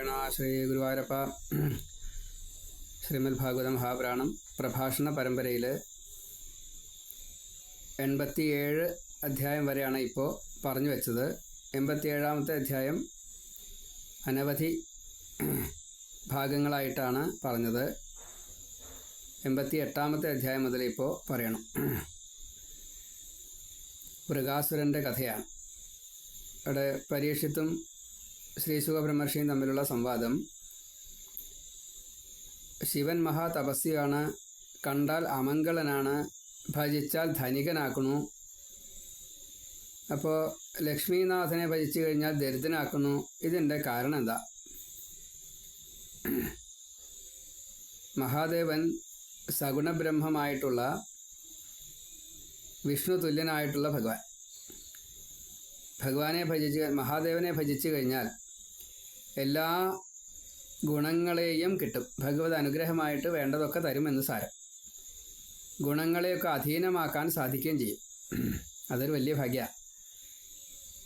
ശ്രീ ഗുരുവായൂരപ്പ ശ്രീമദ് ഭാഗവത മഹാപുരാണം പ്രഭാഷണ പരമ്പരയിൽ എൺപത്തിയേഴ് അധ്യായം വരെയാണ് ഇപ്പോൾ പറഞ്ഞു വെച്ചത്. എൺപത്തിയേഴാമത്തെ അധ്യായം അനവധി ഭാഗങ്ങളായിട്ടാണ് പറഞ്ഞത്. എൺപത്തി എട്ടാമത്തെ അധ്യായം മുതൽ ഇപ്പോൾ പറയണം. മൃഗാസുരന്റെ കഥയാണ്. അവിടെ പരീക്ഷിത്തും ശ്രീ സുഖബ്രഹ്മർഷിയും തമ്മിലുള്ള സംവാദം. ശിവൻ മഹാതപസ്യാണ് കണ്ടാൽ അമംഗളനാണ്. ഭജിച്ചാൽ ധനികനാക്കുന്നു. അപ്പോൾ ലക്ഷ്മീനാഥനെ ഭജിച്ചു കഴിഞ്ഞാൽ ദരിദ്രനാക്കുന്നു. ഇതിന്റെ കാരണം എന്താ? മഹാദേവൻ സഗുണബ്രഹ്മമായിട്ടുള്ള വിഷ്ണു തുല്യനായിട്ടുള്ള ഭഗവാൻ. ഭഗവാനെ ഭജിച്ച് മഹാദേവനെ ഭജിച്ചു കഴിഞ്ഞാൽ എല്ലാ ഗുണങ്ങളെയും കിട്ടും. ഭഗവത് അനുഗ്രഹമായിട്ട് വേണ്ടതൊക്കെ തരുമെന്ന് സാരം. ഗുണങ്ങളെയൊക്കെ അധീനമാക്കാൻ സാധിക്കുകയും ചെയ്യും. അതൊരു വലിയ ഭാഗ്യ.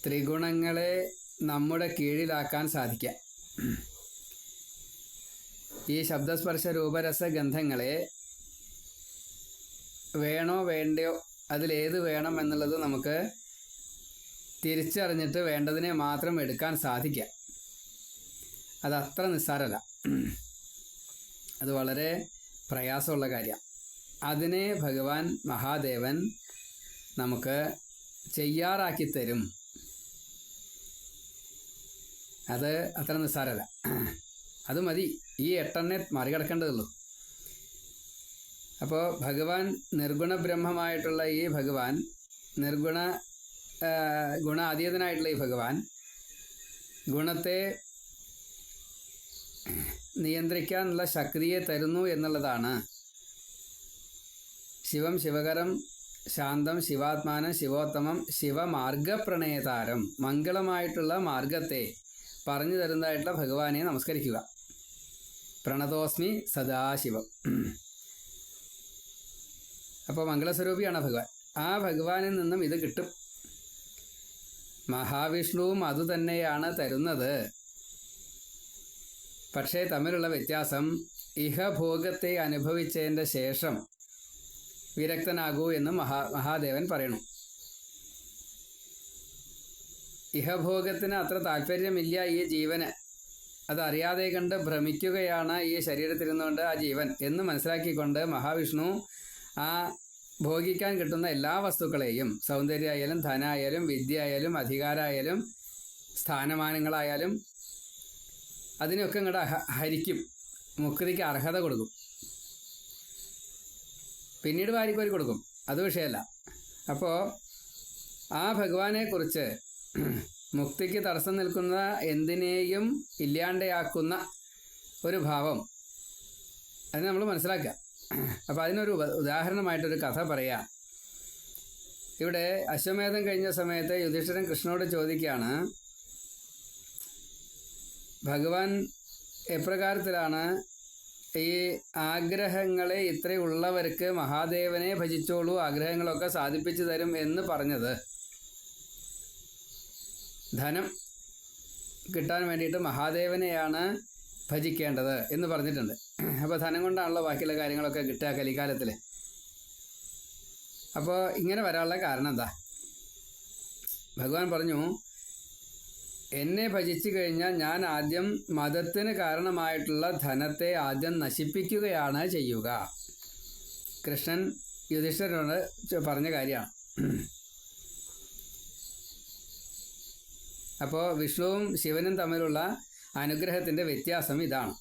ത്രിഗുണങ്ങളെ നമ്മുടെ കീഴിലാക്കാൻ സാധിക്കാം. ഈ ശബ്ദസ്പർശ രൂപരസ ഗന്ധങ്ങളെ വേണോ വേണ്ടയോ അതിലേത് വേണം എന്നുള്ളത് നമുക്ക് തിരിച്ചറിഞ്ഞിട്ട് വേണ്ടതിനെ മാത്രം എടുക്കാൻ സാധിക്കുക അത് അത്ര നിസ്സാരല്ല. അത് വളരെ പ്രയാസമുള്ള കാര്യമാണ് അതിനെ ഭഗവാൻ മഹാദേവൻ നമുക്ക് ചെയ്യാറാക്കി തരും. അത് അത്ര നിസ്സാരല്ല. അത് മതി. ഈ എട്ടെണ്ണെ മറികടക്കേണ്ടതുള്ളൂ. അപ്പോൾ ഭഗവാൻ നിർഗുണ ബ്രഹ്മമായിട്ടുള്ള ഈ ഭഗവാൻ നിർഗുണ ഗുണാതീതനായിട്ടുള്ള ഈ ഭഗവാൻ ഗുണത്തെ നിയന്ത്രിക്കാനുള്ള ശക്തിയെ തരുന്നു എന്നുള്ളതാണ്. ശിവം ശിവകരം ശാന്തം ശിവാത്മാനം ശിവോത്തമം ശിവമാർഗപ്രണയതാരം മംഗളമായിട്ടുള്ള മാർഗത്തെ പറഞ്ഞു തരുന്നതായിട്ടുള്ള ഭഗവാനെ നമസ്കരിക്കുക. പ്രണതോസ്മി സദാശിവം. അപ്പോൾ മംഗളസ്വരൂപിയാണ് ഭഗവാൻ? ആ ഭഗവാനിൽ നിന്നും ഇത് കിട്ടും. മഹാവിഷ്ണുവും അതുതന്നെയാണ് തരുന്നത്. പക്ഷേ തമ്മിലുള്ള വ്യത്യാസം ഇഹഭോഗത്തെ അനുഭവിച്ചതിന്റെ ശേഷം വിരക്തനാകൂ എന്ന് മഹാ മഹാദേവൻ പറയുന്നു. ഇഹഭോഗത്തിന് അത്ര താല്പര്യമില്ല ഈ ജീവന്. അതറിയാതെ കണ്ട് ഭ്രമിക്കുകയാണ് ഈ ശരീരത്തിരുന്നുകൊണ്ട് ആ ജീവൻ എന്ന് മനസ്സിലാക്കിക്കൊണ്ട് മഹാവിഷ്ണു ആ ഭോഗിക്കാൻ കിട്ടുന്ന എല്ലാ വസ്തുക്കളെയും സൗന്ദര്യമായാലും ധനായാലും വിദ്യ ആയാലും അധികാരമായാലും സ്ഥാനമാനങ്ങളായാലും അതിനൊക്കെ ഇങ്ങോട്ട് ഹരിക്കും. മുക്തിക്ക് അർഹത കൊടുക്കും. പിന്നീട് വാരിക്കോരി കൊടുക്കും. അത് വിഷയമല്ല. അപ്പോൾ ആ ഭഗവാനെക്കുറിച്ച് മുക്തിക്ക് തടസ്സം നിൽക്കുന്ന എന്തിനേയും ഇല്ലാണ്ടയാക്കുന്ന ഒരു ഭാവം. അത് നമ്മൾ മനസ്സിലാക്കുക. അപ്പോൾ അതിനൊരു ഉദാഹരണമായിട്ടൊരു കഥ പറയാം. ഇവിടെ അശ്വമേധം കഴിഞ്ഞ സമയത്ത് യുധിഷ്ഠിരൻ കൃഷ്ണനോട് ചോദിക്കുകയാണ് ഭഗവാൻ എപ്രകാരത്തിലാണ് ഈ ആഗ്രഹങ്ങളെ ഇത്രയുള്ളവർക്ക് മഹാദേവനെ ഭജിച്ചോളൂ ആഗ്രഹങ്ങളൊക്കെ സാധിപ്പിച്ചു തരും എന്ന് പറഞ്ഞത്. ധനം കിട്ടാൻ വേണ്ടിയിട്ട് മഹാദേവനെയാണ് ഭജിക്കേണ്ടത് എന്ന് പറഞ്ഞിട്ടുണ്ട്. അപ്പോൾ ധനം കൊണ്ടാണല്ലോ ബാക്കിയുള്ള കാര്യങ്ങളൊക്കെ കിട്ടുക കലിക്കാലത്തിൽ അപ്പോൾ ഇങ്ങനെ വരാനുള്ള കാരണം എന്താ? ഭഗവാൻ പറഞ്ഞു എന്നെ ഭജിച്ചു കഴിഞ്ഞാൽ ഞാൻ ആദ്യം മതത്തിന് കാരണമായിട്ടുള്ള ധനത്തെ ആദ്യം നശിപ്പിക്കുകയാണ് ചെയ്യുക. കൃഷ്ണൻ യുധിഷ്ഠിരനോട് പറഞ്ഞ കാര്യമാണ് അപ്പോൾ വിഷ്ണുവും ശിവനും തമ്മിലുള്ള അനുഗ്രഹത്തിന്റെ വ്യത്യാസം ഇതാണ്.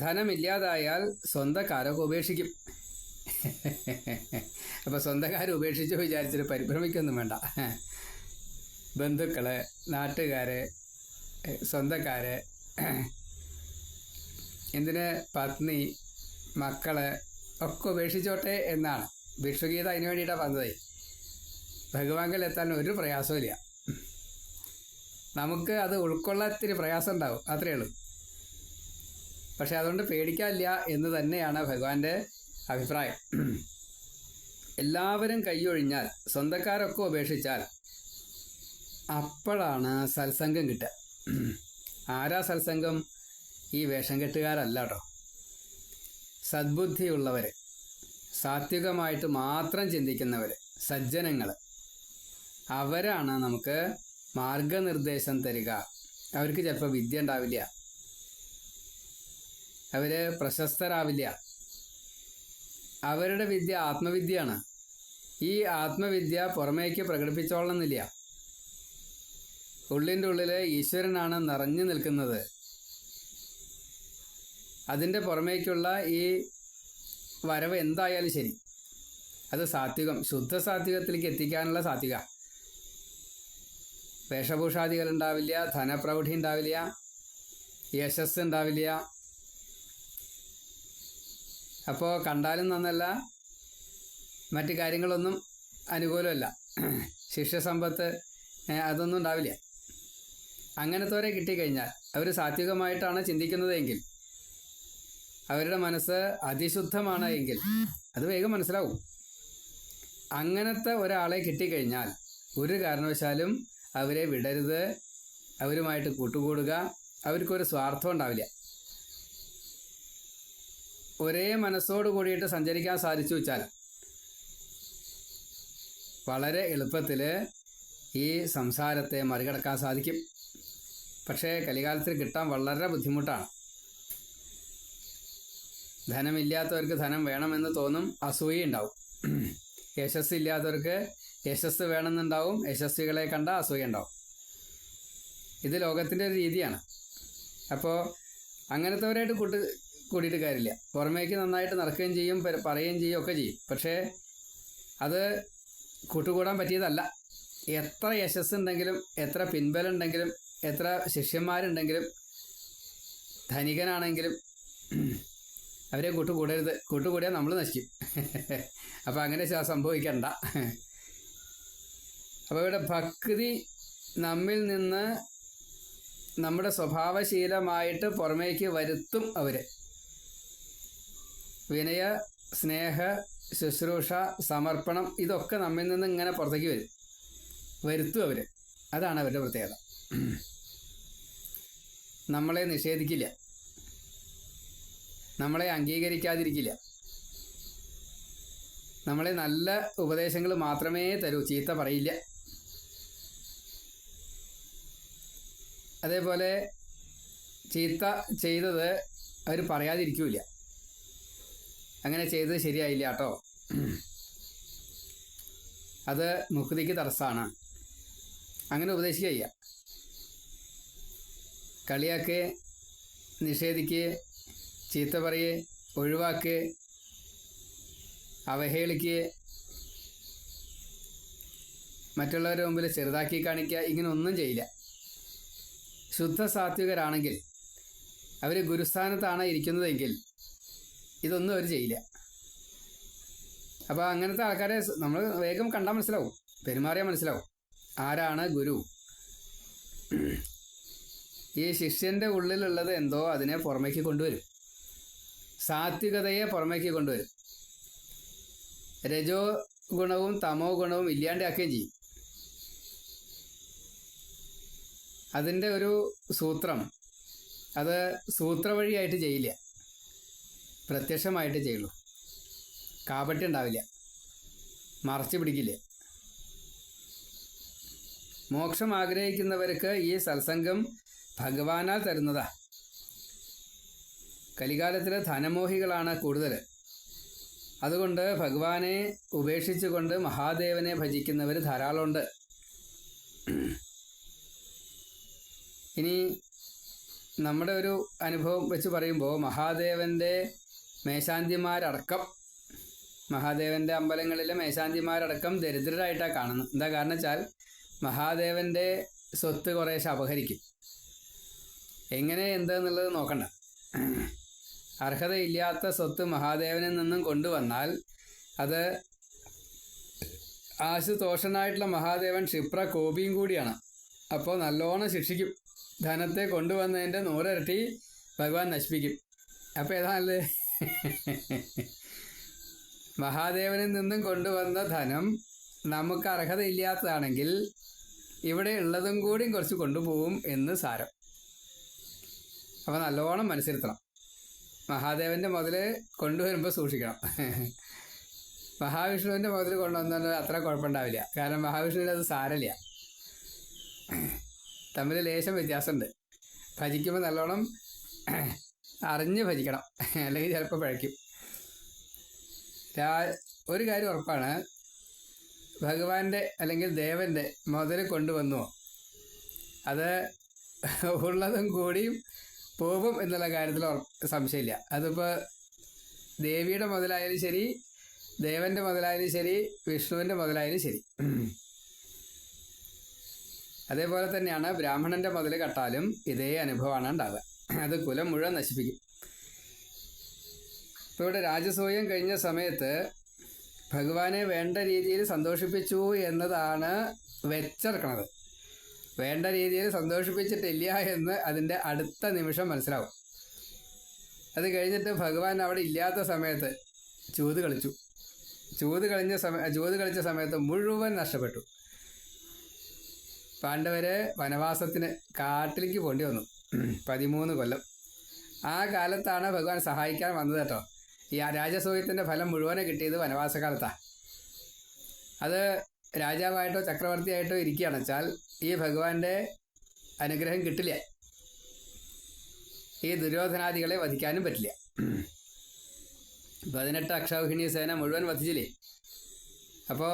ധനമില്ലാതായാൽ സ്വന്തക്കാരൊക്കെ ഉപേക്ഷിക്കും. അപ്പോൾ സ്വന്തക്കാരെ ഉപേക്ഷിച്ചു വിചാരിച്ചിട്ട് പരിഭ്രമിക്കൊന്നും വേണ്ട. ബന്ധുക്കൾ നാട്ടുകാരെ സ്വന്തക്കാരെ എന്തിന് പത്നി മക്കളെ ഒക്കെ ഉപേക്ഷിച്ചോട്ടെ എന്നാണ്. ഭിക്ഷുഗീത അതിന് വേണ്ടിയിട്ടാണ് വന്നതേ. ഭഗവാങ്കിൽ എത്താൻ ഒരു പ്രയാസമില്ല നമുക്ക് അത് ഉൾക്കൊള്ളാൻ ഇത്തിരി പ്രയാസം ഉണ്ടാവും അത്രയേ ഉള്ളൂ. പക്ഷെ അതുകൊണ്ട് പേടിക്കാനില്ല എന്ന് തന്നെയാണ് ഭഗവാന്റെ അഭിപ്രായം. എല്ലാവരും കൈയൊഴിഞ്ഞാൽ സ്വന്തക്കാരൊക്കെ ഉപേക്ഷിച്ചാൽ അപ്പോഴാണ് സത്സംഗം കിട്ടുക. ആരാ സത്സംഗം? ഈ വേഷം കെട്ടുകാരല്ല കേട്ടോ സദ്ബുദ്ധിയുള്ളവർ സാത്വികമായിട്ട് മാത്രം ചിന്തിക്കുന്നവർ സജ്ജനങ്ങൾ അവരാണ് നമുക്ക് മാർഗനിർദ്ദേശം തരിക. അവർക്ക് ചിലപ്പോൾ വിദ്യ ഉണ്ടാവില്ല. അവർ പ്രശസ്തരാവില്ല. അവരുടെ വിദ്യ ആത്മവിദ്യയാണ്. ഈ ആത്മവിദ്യ പുറമേക്ക് പ്രകടിപ്പിച്ചോളണമെന്നില്ല. ഉള്ളിന്റെ ഉള്ളിൽ ഈശ്വരനാണ് നിറഞ്ഞു നിൽക്കുന്നത്. അതിന്റെ പുറമേക്കുള്ള ഈ വരവ് എന്തായാലും ശരി. അത് സാത്വികം. ശുദ്ധ സാത്വികത്തിലേക്ക് എത്തിക്കാനുള്ള സാത്വിക. വേഷഭൂഷാദികൾ ഉണ്ടാവില്ല ധനപ്രൗഢി ഉണ്ടാവില്ല യശസ് ഉണ്ടാവില്ല. അപ്പോൾ കണ്ടാലും നന്നല്ല മറ്റു കാര്യങ്ങളൊന്നും അനുകൂലമല്ല. ശിഷ്യസമ്പത്ത് അതൊന്നും ഉണ്ടാവില്ല. അങ്ങനത്തോരെ കിട്ടിക്കഴിഞ്ഞാൽ അവർ സാത്വികമായിട്ടാണ് ചിന്തിക്കുന്നതെങ്കിൽ അവരുടെ മനസ്സ് അതിശുദ്ധമാണ് എങ്കിൽ അത് വേഗം മനസ്സിലാവും. അങ്ങനത്തെ ഒരാളെ കിട്ടിക്കഴിഞ്ഞാൽ ഒരു കാരണവശാലും അവരെ വിടരുത്. അവരുമായിട്ട് കൂട്ടുകൂടുക. അവർക്കൊരു സ്വാർത്ഥം ഉണ്ടാവില്ല. ഒരേ മനസ്സോട് കൂടിയിട്ട് സഞ്ചരിക്കാൻ സാധിച്ചു വെച്ചാൽ വളരെ എളുപ്പത്തിൽ ഈ സംസാരത്തെ മറികടക്കാൻ സാധിക്കും. പക്ഷേ കലികാലത്തിൽ കിട്ടാൻ വളരെ ബുദ്ധിമുട്ടാണ്. ധനമില്ലാത്തവർക്ക് ധനം വേണമെന്ന് തോന്നും അസൂയ ഉണ്ടാവും. യശസ് ഇല്ലാത്തവർക്ക് യശസ് വേണമെന്നുണ്ടാവും. യശസ്വികളെ കണ്ട അസൂയ ഉണ്ടാവും. ഇത് ലോകത്തിന്റെ ഒരു രീതിയാണ്. അപ്പോൾ അങ്ങനത്തെവരായിട്ട് കൂട്ട് കൂടിയിട്ട് കാര്യമില്ല. പുറമേക്ക് നന്നായിട്ട് നടക്കുകയും ചെയ്യും പറയുകയും ചെയ്യും ഒക്കെ ചെയ്യും. പക്ഷേ അത് കൂട്ടുകൂടാൻ പറ്റിയതല്ല. എത്ര യശസ് ഉണ്ടെങ്കിലും എത്ര പിൻബലം ഉണ്ടെങ്കിലും എത്ര ശിഷ്യന്മാരുണ്ടെങ്കിലും ധനികനാണെങ്കിലും അവരെ കൂട്ടുകൂടരുത്. കൂട്ടുകൂടിയാൽ നമ്മൾ നശിക്കും. അപ്പോൾ അങ്ങനെ സംഭവിക്കണ്ട. അപ്പോൾ ഇവിടെ ഭക്തി നമ്മിൽ നിന്ന് നമ്മുടെ സ്വഭാവശീലമായിട്ട് പുറമേക്ക് വരുത്തും അവർ വിനയ സ്നേഹ ശുശ്രൂഷ സമർപ്പണം ഇതൊക്കെ നമ്മിൽ നിന്ന് ഇങ്ങനെ പുറത്തേക്ക് വരും. വരുത്തും അവർ അതാണ് അവരുടെ പ്രത്യേകത. നമ്മളെ നിഷേധിക്കില്ല. നമ്മളെ അംഗീകരിക്കാതിരിക്കില്ല. നമ്മളെ നല്ല ഉപദേശങ്ങൾ മാത്രമേ തരൂ. ചീത്ത പറയില്ല. അതേപോലെ ചീത്ത ചെയ്തത് അവർ പറയാതിരിക്കൂല അങ്ങനെ ചെയ്തത് ശരിയായില്ല കേട്ടോ. അത് മുക്തിക്ക് തടസ്സമാണ്. അങ്ങനെ ഉപദേശിക്കുക കളിയാക്ക് നിഷേധിക്ക് ചീത്ത പറയ് ഒഴിവാക്ക് അവഹേളിക്ക് മറ്റുള്ളവരുടെ മുമ്പിൽ ചെറുതാക്കി കാണിക്കുക ഇങ്ങനെ ഒന്നും ചെയ്യില്ല. ശുദ്ധ സാത്വികരാണെങ്കിൽ അവർ ഗുരുസ്ഥാനത്താണ് ഇരിക്കുന്നതെങ്കിൽ ഇതൊന്നും അവർ ചെയ്യില്ല. അപ്പോൾ അങ്ങനത്തെ ആൾക്കാരെ നമ്മൾ വേഗം കണ്ടാൽ മനസ്സിലാവും. പെരുമാറിയാൽ മനസ്സിലാവും. ആരാണ് ഗുരു? ഈ ശിഷ്യന്റെ ഉള്ളിലുള്ളത് എന്തോ അതിനെ പുറമേക്ക് കൊണ്ടുവരും. സാത്വികതയെ പുറമേക്ക് കൊണ്ടുവരും. രജോ ഗുണവും തമോ ഗുണവും ഇല്ലാണ്ടാക്കുകയും ചെയ്യും. അതിന്റെ ഒരു സൂത്രം. അത് സൂത്രവഴിയായിട്ട് ചെയ്യില്ല. പ്രത്യക്ഷമായിട്ട് ചെയ്യുള്ളൂ. കാപട്യം ഉണ്ടാവില്ല. മറച്ചു പിടിക്കില്ല. മോക്ഷം ആഗ്രഹിക്കുന്നവർക്ക് ഈ സത്സംഗം ഭഗവാനാൽ തരുന്നതാ. കലികാലത്തിൽ ധനമോഹികളാണ് കൂടുതൽ അതുകൊണ്ട് ഭഗവാനെ ഉപേക്ഷിച്ചുകൊണ്ട് മഹാദേവനെ ഭജിക്കുന്നവർ ധാരാളമുണ്ട്. ഇനി നമ്മുടെ ഒരു അനുഭവം വെച്ച് പറയുമ്പോൾ മഹാദേവന്റെ മേശാന്തിമാരടക്കം മഹാദേവന്റെ അമ്പലങ്ങളിലെ മേശാന്തിമാരടക്കം ദരിദ്രരായിട്ടാണ് കാണുന്നത്. എന്താ കാരണം വെച്ചാൽ മഹാദേവന്റെ സ്വത്ത് കുറേശ്ശെ അപഹരിക്കും. എങ്ങനെ എന്താന്നുള്ളത് നോക്കണ്ട. അർഹതയില്ലാത്ത സ്വത്ത് മഹാദേവനിൽ നിന്നും കൊണ്ടുവന്നാൽ അത് ആശുതോഷനായിട്ടുള്ള മഹാദേവൻ ക്ഷിപ്ര കോപിയും കൂടിയാണ്. അപ്പോൾ നല്ലോണം ശിക്ഷിക്കും. ധനത്തെ കൊണ്ടുവന്നതിന്റെ നൂറിരട്ടി ഭഗവാൻ നശിപ്പിക്കും. അപ്പോൾ നല്ലത്? മഹാദേവനിൽ നിന്നും കൊണ്ടുവന്ന ധനം നമുക്ക് അർഹതയില്ലാത്തതാണെങ്കിൽ ഇവിടെ ഉള്ളതും കൂടിയും കുറച്ച് കൊണ്ടുപോകും എന്ന് സാരം. അപ്പോൾ നല്ലോണം മനസ്സിരുത്തണം. മഹാദേവന്റെ മുതൽ കൊണ്ടുവരുമ്പോൾ സൂക്ഷിക്കണം. മഹാവിഷ്ണുവിന്റെ മുതൽ കൊണ്ടുവന്നാൽ അത്ര കുഴപ്പമുണ്ടാവില്ല. കാരണം മഹാവിഷ്ണുവിന് അത് സാരമില്ല. തമ്മിൽ ലേശം വ്യത്യാസമുണ്ട്. ഭജിക്കുമ്പോൾ നല്ലോണം അറിഞ്ഞ് ഭജിക്കണം. അല്ലെങ്കിൽ ചിലപ്പോൾ പഴയ്ക്കും. ഒരു കാര്യം ഉറപ്പാണ്. ഭഗവാന്റെ അല്ലെങ്കിൽ ദേവന്റെ മുതൽ കൊണ്ടുവന്നുവോ അത് ഉള്ളതും കൂടിയും പോകും എന്നുള്ള കാര്യത്തിൽ സംശയമില്ല. അതിപ്പോൾ ദേവിയുടെ മുതലായാലും ശരി ദേവന്റെ മുതലായാലും ശരി വിഷ്ണുവിന്റെ മുതലായാലും ശരി. അതേപോലെ തന്നെയാണ് ബ്രാഹ്മണന്റെ മുതൽ കട്ടാലും ഇതേ അനുഭവമാണ് ഉണ്ടാവുക. അത് കുലം മുഴുവൻ നശിപ്പിക്കും. ഇപ്പോൾ ഇവിടെ രാജസൂയം കഴിഞ്ഞ സമയത്ത് ഭഗവാനെ വേണ്ട രീതിയിൽ സന്തോഷിപ്പിച്ചു എന്നതാണ് വെച്ചെടുക്കണത്. വേണ്ട രീതിയിൽ സന്തോഷിപ്പിച്ചിട്ടില്ല എന്ന് അതിന്റെ അടുത്ത നിമിഷം മനസ്സിലാവും. അത് കഴിഞ്ഞിട്ട് ഭഗവാൻ അവിടെ ഇല്ലാത്ത സമയത്ത് ചൂത് കളിച്ചു. ചൂത് കളിഞ്ഞ സമയ ചൂത് കളിച്ച സമയത്ത് മുഴുവൻ നഷ്ടപ്പെട്ടു. പാണ്ഡവരെ വനവാസത്തിന് കാട്ടിലേക്ക് പോണ്ടി വന്നു. പതിമൂന്ന് കൊല്ലം. ആ കാലത്താണ് ഭഗവാൻ സഹായിക്കാൻ വന്നത് കേട്ടോ. ഈ രാജസൂയത്തിന്റെ ഫലം മുഴുവനെ കിട്ടിയത് വനവാസകാലത്താണ് അത് രാജാവായിട്ടോ ചക്രവർത്തിയായിട്ടോ ഇരിക്കുകയാണ്. വെച്ചാൽ ഈ ഭഗവാന്റെ അനുഗ്രഹം കിട്ടില്ല. ഈ ദുര്യോധനാദികളെ വധിക്കാനും പറ്റില്ല. പതിനെട്ട് അക്ഷൗഹിണി സേന മുഴുവൻ വധിച്ചില്ലേ? അപ്പോൾ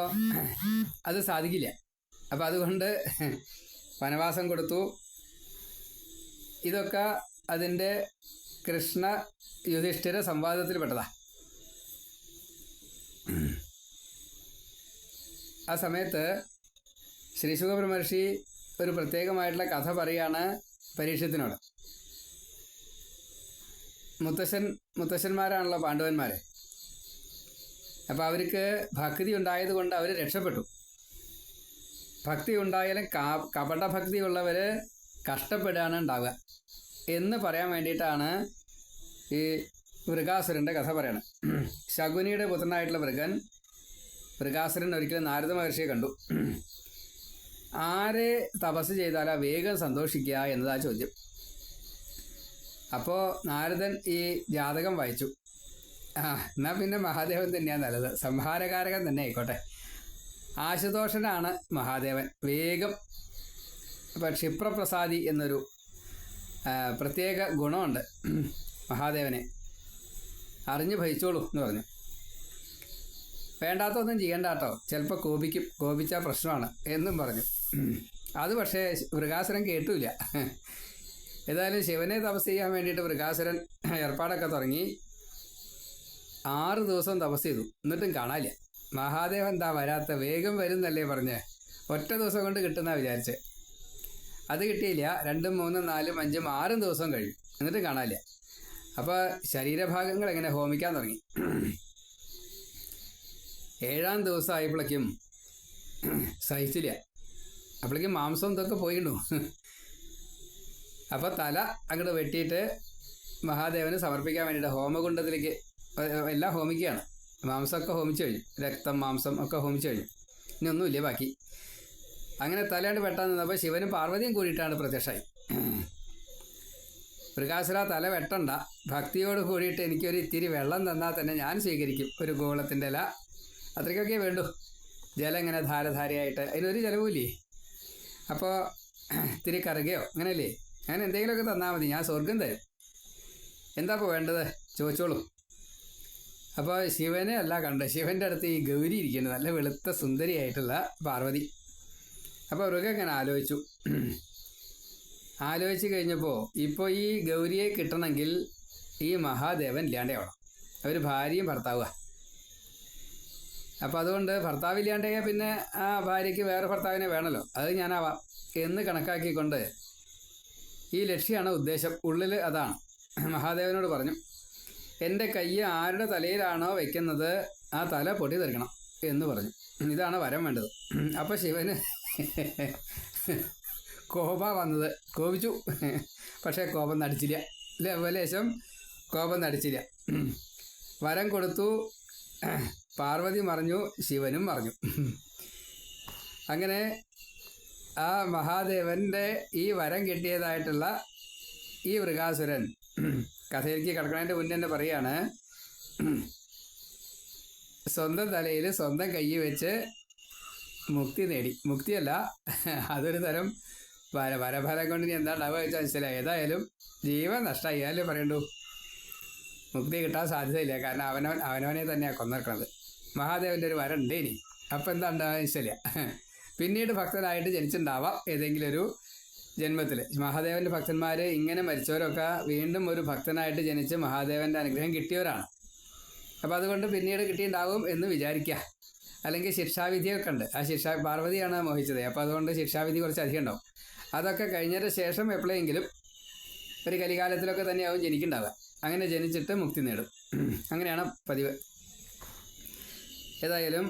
അത് സാധിക്കില്ല. അപ്പോൾ അതുകൊണ്ട് വനവാസം കൊടുത്തു. ഇതൊക്കെ അതിന്റെ കൃഷ്ണ യുധിഷ്ഠിര സംവാദത്തിൽ ആ സമയത്ത് ശ്രീശുഖ മഹർഷി ഒരു പ്രത്യേകമായിട്ടുള്ള കഥ പറയുകയാണ് പരീക്ഷത്തിനോട്. മുത്തശ്ശൻ മുത്തശ്ശന്മാരാണല്ലോ പാണ്ഡവന്മാരെ. അപ്പോൾ അവർക്ക് ഭക്തി ഉണ്ടായതുകൊണ്ട് അവർ രക്ഷപ്പെട്ടു. ഭക്തി ഉണ്ടായാലും കപടഭക്തി ഉള്ളവർ കഷ്ടപ്പെടുകയാണ് ഉണ്ടാവുക. എന്ന് പറയാൻ വേണ്ടിയിട്ടാണ് ഈ വൃഗാസുരന്റെ കഥ പറയണം ശകുനിയുടെ പുത്രനായിട്ടുള്ള വൃഗൻ വൃഗാസുരൻ ഒരിക്കലും നാരദ മഹർഷിയെ കണ്ടു. ആരെ തപസ് ചെയ്താലാ വേഗം സന്തോഷിക്കുക എന്നതാ ചോദ്യം. അപ്പോൾ നാരദൻ ഈ ജാതകം വായിച്ചു. ആ എന്നാൽ പിന്നെ മഹാദേവൻ തന്നെയാണ് നല്ലത്. സംഹാരകാരകൻ തന്നെ ആയിക്കോട്ടെ. ആശുതോഷനാണ് മഹാദേവൻ. വേഗം ഇപ്പം ക്ഷിപ്രപ്രസാദി എന്നൊരു പ്രത്യേക ഗുണമുണ്ട് മഹാദേവനെ. അറിഞ്ഞു ഭയിച്ചോളൂ എന്ന് പറഞ്ഞു. വേണ്ടാത്തൊന്നും ചെയ്യണ്ട കേട്ടോ ചിലപ്പോൾ കോപിക്കും കോപിച്ചാൽ പ്രശ്നമാണ് എന്നും പറഞ്ഞു. അത് പക്ഷേ മൃഗാസുരൻ കേട്ടില്ല. ഏതായാലും ശിവനെ തപസ് ചെയ്യാൻ വേണ്ടിയിട്ട് മൃഗാസുരൻ ഏർപ്പാടൊക്കെ തുടങ്ങി. ആറ് ദിവസം തപസ് ചെയ്തു. എന്നിട്ടും കാണാല്ല. മഹാദേവൻ എന്താ വരാത്ത വേഗം വരുന്നല്ലേ പറഞ്ഞ്. ഒറ്റ ദിവസം കൊണ്ട് കിട്ടുന്ന വിചാരിച്ച്. അത് കിട്ടിയില്ല. രണ്ടും മൂന്നും നാലും അഞ്ചും ആറും ദിവസം കഴിഞ്ഞു എന്നിട്ടും കാണാനില്ല അപ്പോൾ ശരീരഭാഗങ്ങൾ എങ്ങനെ ഹോമിക്കാൻ തുടങ്ങി. ഏഴാം ദിവസം ആയപ്പോഴേക്കും സഹിച്ചില്ല. അപ്പോഴേക്കും മാംസം ഇതൊക്കെ പോയിണ്ടു അപ്പോൾ തല അങ്ങോട്ട് വെട്ടിയിട്ട് മഹാദേവന് സമർപ്പിക്കാൻ വേണ്ടിയിട്ട് ഹോമകുണ്ടത്തിലേക്ക് എല്ലാം ഹോമിക്കുകയാണ്. മാംസമൊക്കെ ഹോമിച്ചു കഴിഞ്ഞു. രക്തം മാംസം ഒക്കെ ഹോമിച്ചു കഴിഞ്ഞു. ഇനി ഒന്നുമില്ല ബാക്കി. അങ്ങനെ തലയാണ്ട് വെട്ടാൻ നിന്നപ്പോൾ ശിവനും പാർവതിയും കൂടിയിട്ടാണ് പ്രത്യക്ഷമായി. മൃഗാസുര തല വെട്ടണ്ട. ഭക്തിയോട് കൂടിയിട്ട് എനിക്കൊരു ഇത്തിരി വെള്ളം തന്നാൽ തന്നെ ഞാൻ സ്വീകരിക്കും. ഒരു ഗോളത്തിന്റെ ഇല അത്രയ്ക്കൊക്കെ വേണ്ടു. ജലം ഇങ്ങനെ ധാരധാരയായിട്ട്. അതിനൊരു ചിലവുമില്ലേ? അപ്പോൾ ഇത്തിരി കറുകയോ അങ്ങനെയല്ലേ? അങ്ങനെ എന്തെങ്കിലുമൊക്കെ തന്നാൽ മതി. ഞാൻ സ്വർഗം തരും. എന്താ ഇപ്പോൾ വേണ്ടത്? ചോദിച്ചോളൂ. അപ്പോൾ ശിവനെ അല്ല കണ്ട് ശിവന്റെ അടുത്ത് ഈ ഗൗരി ഇരിക്കുന്നത്. നല്ല വെളുത്ത സുന്ദരിയായിട്ടുള്ള പാർവതി. അപ്പോൾ മൃഗം ഇങ്ങനെ ആലോചിച്ചു. ആലോചിച്ച് കഴിഞ്ഞപ്പോൾ ഇപ്പോൾ ഈ ഗൗരിയെ കിട്ടണമെങ്കിൽ ഈ മഹാദേവൻ ഇല്ലാണ്ടേ വേണം അവർ ഭാര്യയും ഭർത്താവുക അപ്പോൾ അതുകൊണ്ട് ഭർത്താവില്ലാണ്ടെങ്കിൽ പിന്നെ ആ ഭാര്യയ്ക്ക് വേറെ ഭർത്താവിനെ വേണമല്ലോ അത് ഞാനാവാം. എന്ന് കണക്കാക്കിക്കൊണ്ട് ഈ ലക്ഷ്യമാണ് ഉദ്ദേശം. ഉള്ളിൽ അതാണ്. മഹാദേവനോട് പറഞ്ഞു എന്റെ കൈ ആരുടെ തലയിലാണോ വയ്ക്കുന്നത് ആ തല പൊട്ടി തെറിക്കണം എന്ന് പറഞ്ഞു. ഇതാണ് വരം വേണ്ടത്. അപ്പോൾ ശിവന് കോപ വന്നത്. കോപിച്ചു. പക്ഷേ കോപം നടിച്ചില്ല. ലേശം കോപം നടിച്ചില്ല. വരം കൊടുത്തു. പാർവതി മറിഞ്ഞു ശിവനും മറിഞ്ഞു. അങ്ങനെ ആ മഹാദേവന്റെ ഈ വരം കിട്ടിയതായിട്ടുള്ള ഈ മൃഗാസുരൻ കഥയിലേക്ക് കിടക്കണതിന്റെ മുന്നേ തന്നെ പറയാണ് സ്വന്തം തലയിൽ സ്വന്തം കൈ വെച്ച് മുക്തി നേടി. മുക്തിയല്ല അതൊരു തരം വര വരഫലം കൊണ്ട് ഇനി എന്താ ഉണ്ടാവുക വെച്ചാൽ മനസ്സിലായി. ഏതായാലും ജീവൻ നഷ്ടമായി അല്ലേ പറയണ്ടു. മുക്തി കിട്ടാൻ സാധ്യതയില്ല. കാരണം അവനവൻ അവനവനെ തന്നെയാണ് കൊന്നിറക്കണത് മഹാദേവന്റെ ഒരു വരം ഉണ്ട് ഇനി. അപ്പം എന്താ ഉണ്ടാവുക ശരിയാ പിന്നീട് ഭക്തനായിട്ട് ജനിച്ചിട്ടുണ്ടാവാം ഏതെങ്കിലും ഒരു ജന്മത്തിൽ മഹാദേവന്റെ ഭക്തന്മാർ ഇങ്ങനെ മരിച്ചവരൊക്കെ വീണ്ടും ഒരു ഭക്തനായിട്ട് ജനിച്ച് മഹാദേവന്റെ അനുഗ്രഹം കിട്ടിയവരാണ്. അപ്പോൾ അതുകൊണ്ട് പിന്നീട് കിട്ടിയിട്ടുണ്ടാവും എന്ന് വിചാരിക്കുക അല്ലെങ്കിൽ ശിക്ഷാവിധിയൊക്കെ ഉണ്ട്. ആ ശിക്ഷാ പാർവതിയാണ് മോഹിച്ചത്. അപ്പോൾ അതുകൊണ്ട് ശിക്ഷാവിധി കുറച്ച് അധികം ഉണ്ടാവും. അതൊക്കെ കഴിഞ്ഞതിന് ശേഷം എപ്പോഴെങ്കിലും ഒരു കലികാലത്തിലൊക്കെ തന്നെയാവും ജനിക്കുന്നുണ്ടാവുക അങ്ങനെ ജനിച്ചിട്ട് മുക്തി നേടും. അങ്ങനെയാണ് പതിവ്. ഏതായാലും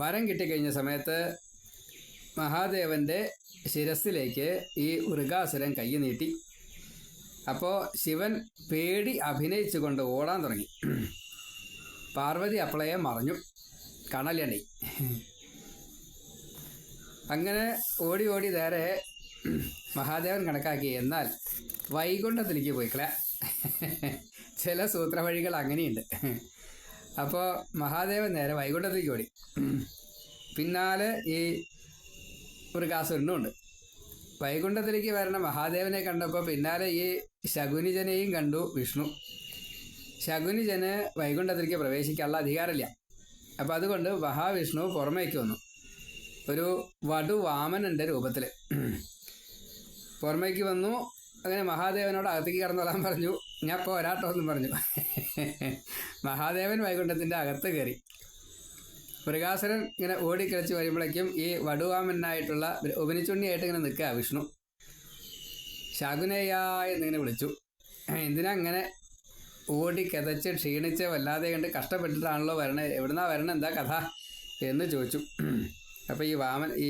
വരം കിട്ടിക്കഴിഞ്ഞ സമയത്ത് മഹാദേവന്റെ ശിരസിലേക്ക് ഈ മൃഗാസുരൻ കൈ നീട്ടി. അപ്പോൾ ശിവൻ പേടി അഭിനയിച്ചുകൊണ്ട് ഓടാൻ തുടങ്ങി. പാർവതി അപ്പളയെ മറഞ്ഞു. കണലണ്ടി അങ്ങനെ ഓടി ഓടി നേരെ മഹാദേവൻ കണക്കാക്കി. എന്നാൽ വൈകുണ്ഠത്തിലേക്ക് പോയിക്കള ചില സൂത്രവഴികൾ അങ്ങനെയുണ്ട്. അപ്പോൾ മഹാദേവൻ നേരെ വൈകുണ്ഠത്തിലേക്ക് ഓടി. പിന്നാലെ ഈ മൃഗാസുരനും ഉണ്ട്. വൈകുണ്ഠത്തിലേക്ക് വരണ മഹാദേവനെ കണ്ടപ്പോൾ പിന്നാലെ ഈ ശകുനിജനെയും കണ്ടു വിഷ്ണു. ശകുനിജന് വൈകുണ്ഠത്തിലേക്ക് പ്രവേശിക്കാനുള്ള അധികാരമില്ല. അപ്പം അതുകൊണ്ട് മഹാവിഷ്ണു പുറമേക്ക് വന്നു. ഒരു വടു വാമനന്റെ രൂപത്തിൽ പുറമേക്ക് വന്നു. അങ്ങനെ മഹാദേവനോട് അകത്തേക്ക് കടന്നോളാൻ പറഞ്ഞു. ഞാൻ ഇപ്പോൾ എന്നും പറഞ്ഞു. മഹാദേവൻ വൈകുണ്ഠത്തിന്റെ അകത്ത് കയറി. മൃഗാസുരൻ ഇങ്ങനെ ഓടിക്കളിച്ച് വരുമ്പോഴേക്കും ഈ വടുവാമനായിട്ടുള്ള ഉപനിച്ചുണ്ണിയായിട്ട് ഇങ്ങനെ നിൽക്കുക വിഷ്ണു. ശകുനയ്യ എന്നിങ്ങനെ വിളിച്ചു. എന്തിനാ അങ്ങനെ ഓടി കിതച്ച് ക്ഷീണിച്ച് വല്ലാതെ കണ്ട് കഷ്ടപ്പെട്ടിട്ടാണല്ലോ വരണേ? എവിടുന്നാ വരണേ? എന്താ കഥ? എന്ന് ചോദിച്ചു. അപ്പോൾ ഈ വാമൻ ഈ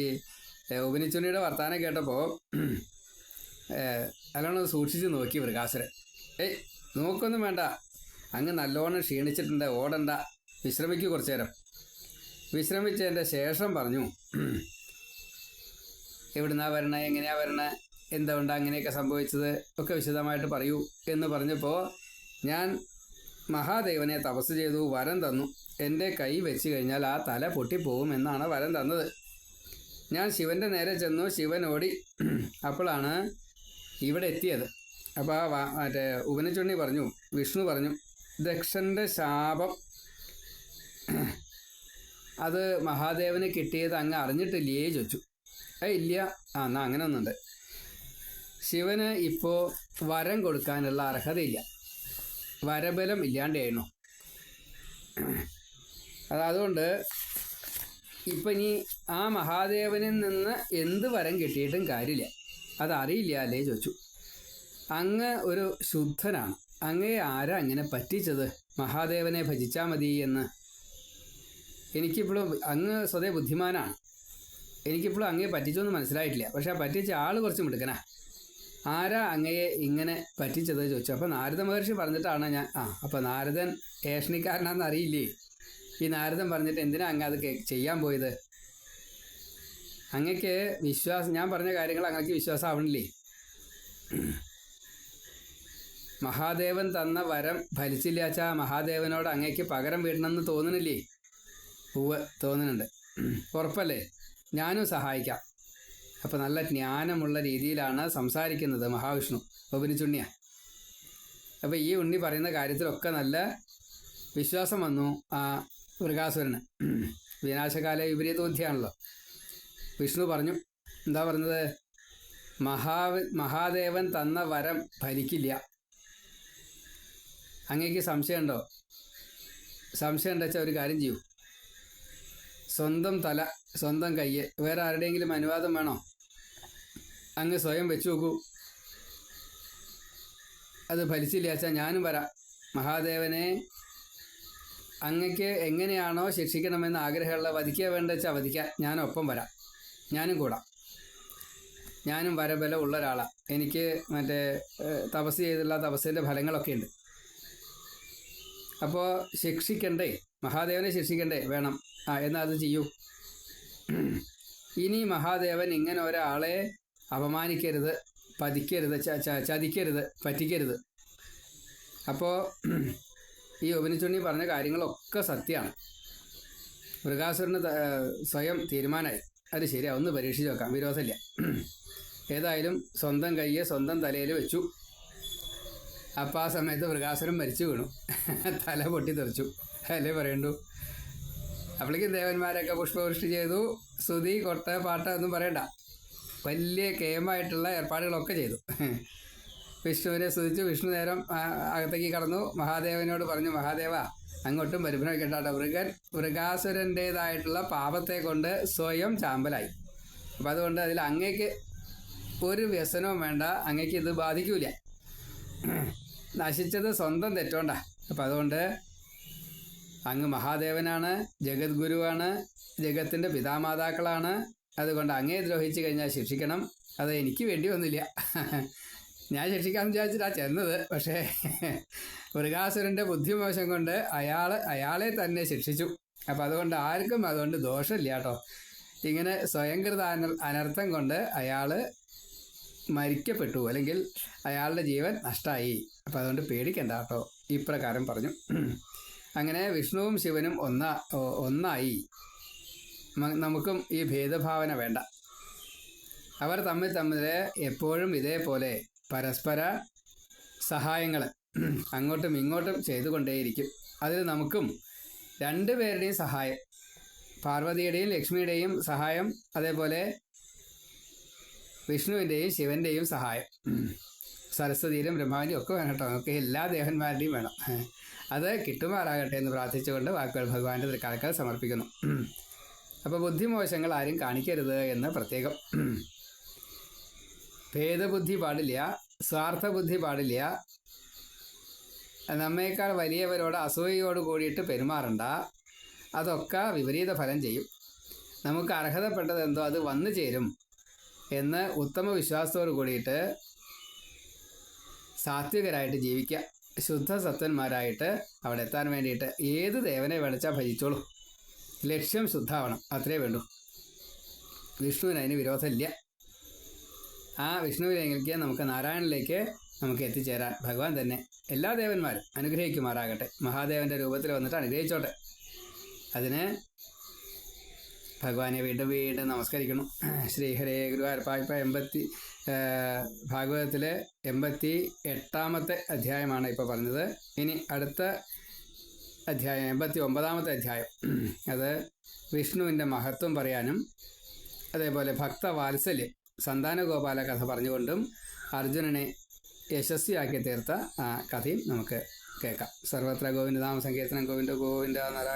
ഉപനിച്ചുണ്ണിയുടെ വർത്തമാനം കേട്ടപ്പോൾ നല്ലോണം സൂക്ഷിച്ച് നോക്കി മൃഗാസുരൻ. ഏയ് നോക്കൊന്നും വേണ്ട. അങ്ങ് നല്ലോണം ക്ഷീണിച്ചിട്ടുണ്ട് ഓടണ്ട. വിശ്രമിക്കു കുറച്ചു നേരം. വിശ്രമിച്ചതിന്റെ ശേഷം പറഞ്ഞു എവിടുന്നാ വരണേ? എങ്ങനെയാ വരണേ? എന്തുകൊണ്ടാണ് അങ്ങനെയൊക്കെ സംഭവിച്ചത്? ഒക്കെ വിശദമായിട്ട് പറയൂ. എന്ന് പറഞ്ഞപ്പോൾ ഞാൻ മഹാദേവനെ തപസ് ചെയ്തു വരം തന്നു. എന്റെ കൈ വെച്ച് കഴിഞ്ഞാൽ ആ തല പൊട്ടിപ്പോവും എന്നാണ് വരം തന്നത്. ഞാൻ ശിവന്റെ നേരെ ചെന്നു ശിവൻ ഓടി. അപ്പോഴാണ് ഇവിടെ എത്തിയത്. അപ്പോൾ ആ മറ്റേ ഉപനച്ചുണ്ണി പറഞ്ഞു വിഷ്ണു പറഞ്ഞു ദക്ഷന്റെ ശാപം അത് മഹാദേവന് കിട്ടിയത് അങ്ങ് അറിഞ്ഞിട്ടില്ലേ ചോദിച്ചു. ഏ ഇല്ല. ആ എന്നാ അങ്ങനെ ഒന്നുണ്ട്. ശിവന് ഇപ്പോൾ വരം കൊടുക്കാനുള്ള അർഹതയില്ല. വരബലം ഇല്ലാണ്ടായിരുന്നു. അത് അതുകൊണ്ട് ഇപ്പം ഇനി ആ മഹാദേവനിൽ നിന്ന് എന്ത് വരം കിട്ടിയിട്ടും കാര്യമില്ല. അതറിയില്ല അല്ലേ ചോദിച്ചു. അങ്ങ് ഒരു ശുദ്ധനാണ്. അങ്ങയെ ആരാ അങ്ങനെ പറ്റിച്ചത്? മഹാദേവനെ ഭജിച്ചാൽ മതി എന്ന്. എനിക്കിപ്പോഴും അങ്ങ് സ്വതേ ബുദ്ധിമാനാണ്. എനിക്കിപ്പോഴും അങ്ങയെ പറ്റിച്ചൊന്നും മനസ്സിലായിട്ടില്ല. പക്ഷേ ആ പറ്റിച്ച ആൾ കുറച്ച് മിടുക്കനാ. ആരാ അങ്ങയെ ഇങ്ങനെ പറ്റിച്ചത് ചോദിച്ചു. അപ്പോൾ നാരദ മഹർഷി പറഞ്ഞിട്ടാണ് ഞാൻ ആ അപ്പോൾ നാരദൻ ഏഷണിക്കാരനാണെന്ന് അറിയില്ലേ? ഈ നാരദൻ പറഞ്ഞിട്ട് എന്തിനാ അങ്ങ് അത് ചെയ്യാൻ പോയത്? അങ്ങക്ക് വിശ്വാസം ഞാൻ പറഞ്ഞ കാര്യങ്ങൾ അങ്ങക്ക് വിശ്വാസം ആവണില്ലേ മഹാദേവൻ തന്ന വരം ഫലിച്ചില്ലാച്ച മഹാദേവനോട് അങ്ങേക്ക് പകരം വീടണമെന്ന് തോന്നണില്ലേ? പൂവ് തോന്നുന്നുണ്ട് ഉറപ്പല്ലേ? ഞാനും സഹായിക്കാം. അപ്പോൾ നല്ല ജ്ഞാനമുള്ള രീതിയിലാണ് സംസാരിക്കുന്നത് മഹാവിഷ്ണു. ഉപനിച്ചുണ്ണിയ അപ്പോൾ ഈ ഉണ്ണി പറയുന്ന കാര്യത്തിലൊക്കെ നല്ല വിശ്വാസം വന്നു ആ മൃഗാസുരന്. വിനാശകാല വിപരീത ബുദ്ധിയാണല്ലോ. വിഷ്ണു പറഞ്ഞു എന്താ പറഞ്ഞത്? മഹാവ് മഹാദേവൻ തന്ന വരം ഫലിക്കില്ല അങ്ങേക്ക് സംശയമുണ്ടോ? സംശയം ഉണ്ടെച്ച ഒരു കാര്യം ചെയ്യൂ. സ്വന്തം തല സ്വന്തം കയ്യ് വേറെ ആരുടെയെങ്കിലും അനുവാദം വേണോ? അങ്ങ് സ്വയം വെച്ചു നോക്കൂ. അത് ഫലിച്ചില്ല വെച്ചാൽ ഞാനും വരാം. മഹാദേവനെ അങ്ങക്ക് എങ്ങനെയാണോ ശിക്ഷിക്കണമെന്ന് ആഗ്രഹമുള്ള വധിക്കുക വേണ്ട വെച്ചാൽ വധിക്കാൻ ഞാനൊപ്പം വരാം. ഞാനും കൂടാം. ഞാനും വരബലം ഉള്ള ഒരാളാണ് എനിക്ക് മറ്റേ തപസ് ചെയ്തുള്ള തപസ്സിന്റെ ഫലങ്ങളൊക്കെ ഉണ്ട്. അപ്പോൾ ശിക്ഷിക്കണ്ടേ? മഹാദേവനെ ശിക്ഷിക്കണ്ടേ? വേണം. ആ എന്നാൽ അത് ചെയ്യൂ. ഇനി മഹാദേവൻ ഇങ്ങനെ ഒരാളെ അപമാനിക്കരുത് പതിക്കരുത് ചതിക്കരുത് പറ്റിക്കരുത്. അപ്പോൾ ഈ ഉപനിച്ചുണ്ണി പറഞ്ഞ കാര്യങ്ങളൊക്കെ സത്യമാണ്. മൃഗാസുരന് സ്വയം തീരുമാനമായി. അത് ശരിയാ ഒന്ന് പരീക്ഷിച്ച് നോക്കാം വിരോധമില്ല. ഏതായാലും സ്വന്തം കയ്യെ സ്വന്തം തലയിൽ വെച്ചു. അപ്പം ആ സമയത്ത് മൃഗാസുരം മരിച്ചു വീണു. തല പൊട്ടി തെറിച്ചു. അല്ലേ പറയണ്ടു? അപ്പോഴേക്കും ദേവന്മാരൊക്കെ പുഷ്പവൃഷ്ടി ചെയ്തു. സ്തുതി കൊട്ട പാട്ട ഒന്നും പറയണ്ട. വലിയ കേമായിട്ടുള്ള ഏർപ്പാടുകളൊക്കെ ചെയ്തു. വിഷ്ണുവിനെ സ്തുതിച്ചു. വിഷ്ണു നേരം അകത്തേക്ക് കടന്നു. മഹാദേവനോട് പറഞ്ഞു മഹാദേവ അങ്ങോട്ടും പരിഭ്രമിക്കേണ്ട മൃഗൻ മൃഗാസുരന്റേതായിട്ടുള്ള പാപത്തെ കൊണ്ട് സ്വയം ചാമ്പലായി. അപ്പം അതുകൊണ്ട് അതിൽ അങ്ങേക്ക് ഒരു വ്യസനവും വേണ്ട അങ്ങേക്ക് ഇത് ബാധിക്കൂല. നശിച്ചത് സ്വന്തം തെറ്റോണ്ടാ. അപ്പം അതുകൊണ്ട് അങ്ങ് മഹാദേവനാണ് ജഗദ്ഗുരുവാണ് ജഗത്തിന്റെ പിതാമാതാക്കളാണ്. അതുകൊണ്ട് അങ്ങേ ദ്രോഹിച്ചു കഴിഞ്ഞാൽ ശിക്ഷിക്കണം. അത് എനിക്ക് വേണ്ടി വന്നില്ല. ഞാൻ ശിക്ഷിക്കാൻ വിചാരിച്ചിട്ടാ ചെന്നത്. പക്ഷേ മൃഗാസുരന്റെ ബുദ്ധിമോശം കൊണ്ട് അയാൾ അയാളെ തന്നെ ശിക്ഷിച്ചു. അപ്പം അതുകൊണ്ട് ആർക്കും അതുകൊണ്ട് ദോഷമില്ല കേട്ടോ. ഇങ്ങനെ സ്വയംകൃത അനർത്ഥം കൊണ്ട് അയാൾ മരിക്കപ്പെട്ടു. അല്ലെങ്കിൽ അയാളുടെ ജീവൻ നഷ്ടമായി അപ്പം അതുകൊണ്ട് പേടിക്കണ്ട കേട്ടോ. ഇപ്രകാരം പറഞ്ഞു. അങ്ങനെ വിഷ്ണുവും ശിവനും ഒന്ന ഒന്നായി. നമുക്കും ഈ ഭേദഭാവന വേണ്ട. അവർ തമ്മിൽ തമ്മിൽ എപ്പോഴും ഇതേപോലെ പരസ്പര സഹായങ്ങൾ അങ്ങോട്ടും ഇങ്ങോട്ടും ചെയ്തുകൊണ്ടേയിരിക്കും. അതിൽ നമുക്കും രണ്ടുപേരുടെയും സഹായം പാർവതിയുടെയും ലക്ഷ്മിയുടെയും സഹായം അതേപോലെ വിഷ്ണുവിന്റെയും ശിവന്റെയും സഹായം. സരസ്വതിയിലും ബ്രഹ്മാവിന്റെയും ഒക്കെ വേണം കേട്ടോ. നമുക്ക് എല്ലാ ദേവന്മാരുടെയും വേണം. അത് കിട്ടുമാറാകട്ടെ എന്ന് പ്രാർത്ഥിച്ചുകൊണ്ട് വാക്കുകൾ ഭഗവാന്റെ തൃക്കാലക്കാൽ സമർപ്പിക്കുന്നു. അപ്പോൾ ബുദ്ധിമോശങ്ങൾ ആരും കാണിക്കരുത് എന്ന് പ്രത്യേകം ഭേദബുദ്ധി പാടില്ല സ്വാർത്ഥബുദ്ധി പാടില്ല. നമ്മേക്കാൾ വലിയവരോട് അസൂയയോട് കൂടിയിട്ട് പെരുമാറണ്ട. അതൊക്കെ വിപരീത ഫലം ചെയ്യും. നമുക്ക് അർഹതപ്പെട്ടത് എന്തോ അത് വന്നു ചേരും എന്ന് ഉത്തമ വിശ്വാസത്തോട് കൂടിയിട്ട് സാത്വികരായിട്ട് ജീവിക്കുക ശുദ്ധ സത്വന്മാരായിട്ട് അവിടെ എത്താൻ വേണ്ടിയിട്ട് ഏത് ദേവനെ വിളിച്ചാൽ ഭജിച്ചോളൂ. ലക്ഷ്യം ശുദ്ധാവണം. അത്രേ വേണ്ടൂ. വിഷ്ണുവിന് അതിന് വിരോധമില്ല. ആ വിഷ്ണുവിലേക്ക് നമുക്ക് നാരായണനിലേക്ക് നമുക്ക് എത്തിച്ചേരാൻ ഭഗവാൻ തന്നെ എല്ലാ ദേവന്മാരും അനുഗ്രഹിക്കുമാറാകട്ടെ. മഹാദേവന്റെ രൂപത്തിൽ വന്നിട്ട് അനുഗ്രഹിച്ചോട്ടെ അതിന് ഭഗവാനെ വീണ്ടും വീണ്ടും നമസ്കരിക്കണം ശ്രീഹരേ ഗുരുവായൂരപ്പായ്പ എൺപത്തി ഭാഗവതത്തിലെ എൺപത്തി എട്ടാമത്തെ അധ്യായമാണ് ഇപ്പോൾ പറഞ്ഞത്. ഇനി അടുത്ത അധ്യായം എൺപത്തി ഒമ്പതാമത്തെ അധ്യായം. അത് വിഷ്ണുവിന്റെ മഹത്വം പറയാനും അതേപോലെ ഭക്തവാത്സല്യം സന്താനഗോപാല കഥ പറഞ്ഞുകൊണ്ടും അർജുനനെ യശസ്വിയാക്കി തീർത്ത ആ കഥയും നമുക്ക് കേൾക്കാം. സർവത്ര ഗോവിന്ദനാമ സങ്കീർത്തനം ഗോവിന്ദ ഗോവിന്ദ നാരായണ